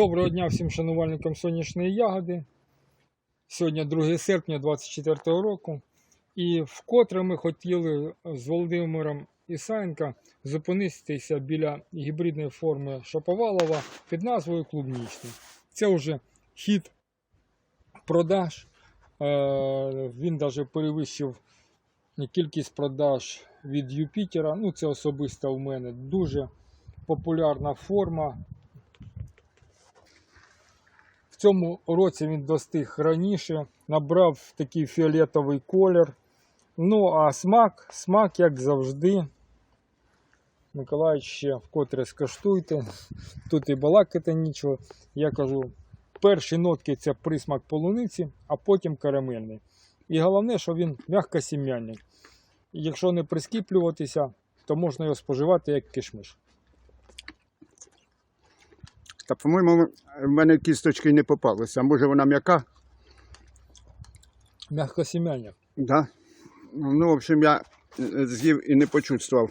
Доброго дня всім шанувальникам сонячної ягоди. Сьогодні 2 серпня 2024 року. І вкотре ми хотіли з Володимиром Ісаєнка зупинитися біля гібридної форми Шаповалова під назвою Клубнічний. Це вже хід продаж. Е, Він навіть перевищив кількість продаж від Юпітера. Ну, це особисто у мене. Дуже популярна форма. Цьому році він достиг раніше, набрав такий фіолетовий колір. Ну, а смак, смак, як завжди. Миколаївич ще вкотре скаштуйте. Тут і балакати нічого. Я кажу, перші нотки це присмак полуниці, а потім карамельний. І головне, що він м'якосім'яний. І Якщо не прискіплюватися, то можна його споживати як кишмиш. Та, по-моєму, в мене кісточки не попалися. Може вона м'яка? М'якосім'яня. Да? Ну, в общем, я е, з'їв і не почувствував,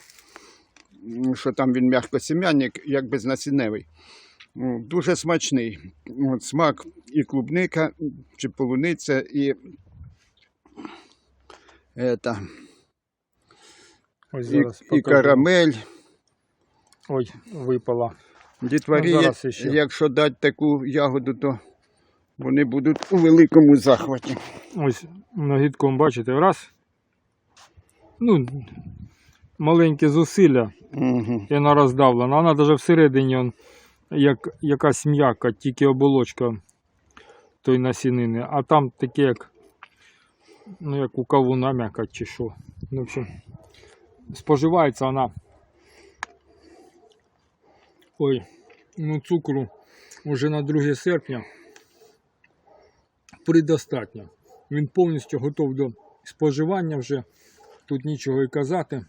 що там він м'якосім'янник, як безнасінневий. Дуже смачний. От, смак і клубника, чи полуниця, і, ета, Ось зараз і покажу. карамель. Ой, випала. Дітварі, Ну, зараз якщо дати таку ягоду, то вони будуть у великому захваті. Ось нагідком бачите, раз. Ну, маленьке зусилля, Угу. і вона роздавлена. Вона навіть всередині он, як якась м'яка, тільки оболочка той насінини. А там таке, як, ну, як у кавуна м'яка чи що. Ну, в общем, споживається вона. Ой, ну цукру вже на 2 серпня предостатньо. Він повністю готов до споживання вже. Тут нічого і казати.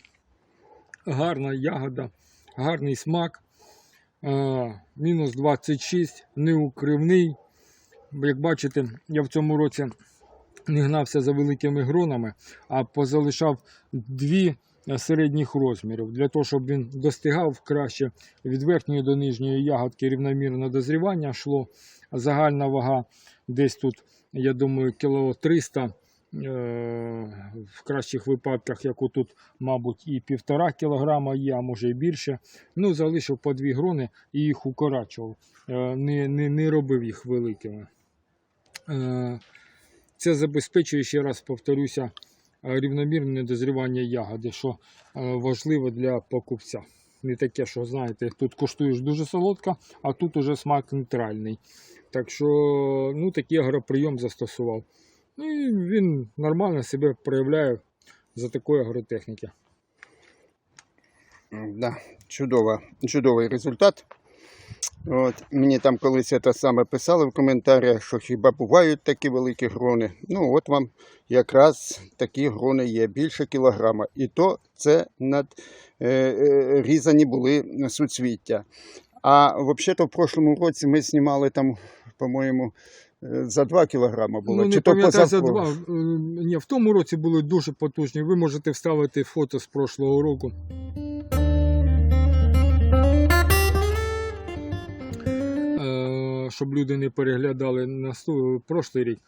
Гарна ягода, гарний смак. Мінус 26, неукривний. Як бачите, я в цьому році не гнався за великими гронами, а позалишав дві середніх розмірів для того, щоб він достигав краще від верхньої до нижньої ягодки рівномірне дозрівання йшло. Загальна вага десь тут, я думаю, кіло 300. е, В кращих випадках, як отут, мабуть, і півтора кілограма є, а може і більше. Ну, залишив по дві грони і їх укорачував, Е, не, не, не робив їх великими. Е, Це забезпечує, ще раз повторюся, е, рівномірне дозрівання ягоди, що е, важливо для покупця. Не таке, що знаєте, тут коштуєш дуже солодко, а тут уже смак нейтральний. Так що ну, такий агроприйом застосував. Ну, і він нормально себе проявляє за такої агротехніки. Да, чудова, чудовий результат. От, мені там колись це саме писали в коментарях, що хіба бувають такі великі грони. Ну, от вам якраз такі грони є, більше кілограма. І то це над е, е, різані були суцвіття. А взагалі-то в прошлому році ми знімали там, по-моєму, е, за 2 кілограма було. ну, не Чи то пам'ятаю за позапро- два. Е, Ні, в тому році були дуже потужні. Ви можете вставити фото з прошлого року. Щоб люди не переглядали на прошлий рік.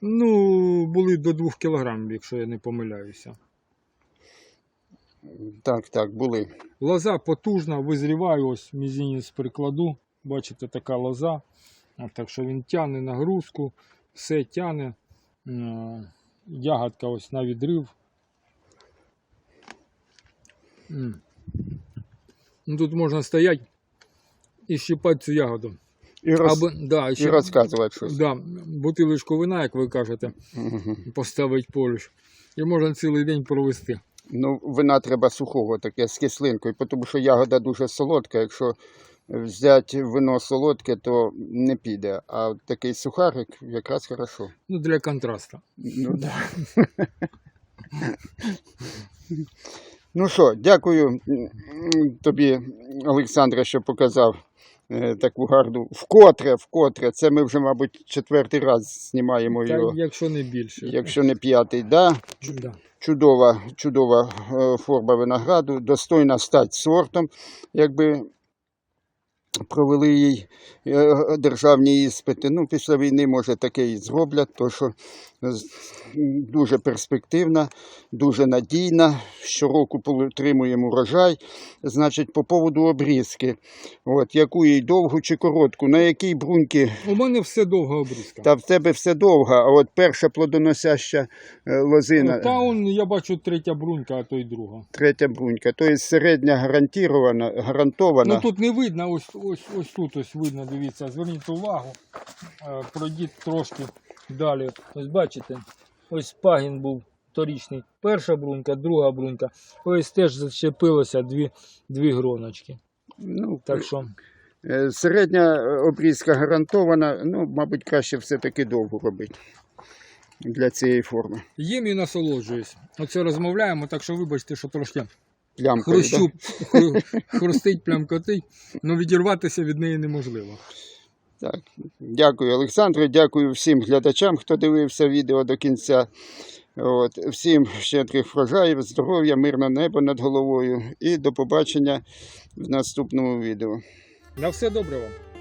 Ну, були до 2 кілограмів, якщо я не помиляюся. Так, так, були. Лоза потужна, визріває, ось мізинець прикладу. Бачите, така лоза. Так що він тягне нагрузку, все тягне. Е, Ягодка ось на відрив. Ну, тут можна стояти і щипати цю ягоду. І, роз... Або, да, і ще, розказувати щось. да, бутилочку вина, як ви кажете, Мгм. поставити поруч. І можна цілий день провести. Ну, вина треба сухого, таке з кислинкою, тому що ягода дуже солодка. Якщо взяти вино солодке, то не піде. А такий сухарик якраз хорошо. Ну, для контрасту. Ну, да. ну що, дякую тобі, Олександре, що показав таку гарну. Вкотре, вкотре. Це ми вже, мабуть, четвертий раз знімаємо Та, його, якщо не більше. якщо не п'ятий. Да? Да. чудова, чудова е, форма винограду, достойна стати сортом. Якби провели їй е, державні іспити. Ну, після війни, може, таке і зроблять, то що дуже перспективна, дуже надійна. Щороку отримуємо урожай. Значить, по поводу обрізки. От, яку їй довгу чи коротку, на якій бруньки У мене все довга обрізка. та в тебе все довго, а от перша плодоносяща е, лозина, Та он, я бачу третя брунька, а то й друга. третя брунька, тобто середня гарантована. Ну тут не видно, ось, ось, ось тут ось видно, дивіться, зверніть увагу, Е, пройдіть трошки далі. Ось бачите, ось пагін був торічний. Перша брунька, друга брунька. Ось теж зачепилося дві, дві гроночки. ну, Так що Е, Середня обрізка гарантована, ну, мабуть, краще все-таки довго робити для цієї форми. їм і насолоджуюсь. Оце розмовляємо, так що вибачте, що трошки Плямкою, хрущу, да? хрустить, плямкотить, але відірватися від неї неможливо. так. Дякую, Олександре, дякую всім глядачам, хто дивився відео до кінця. От. Всім щедрих врожаїв, здоров'я, мирне небо над головою і до побачення в наступному відео. На все добре вам.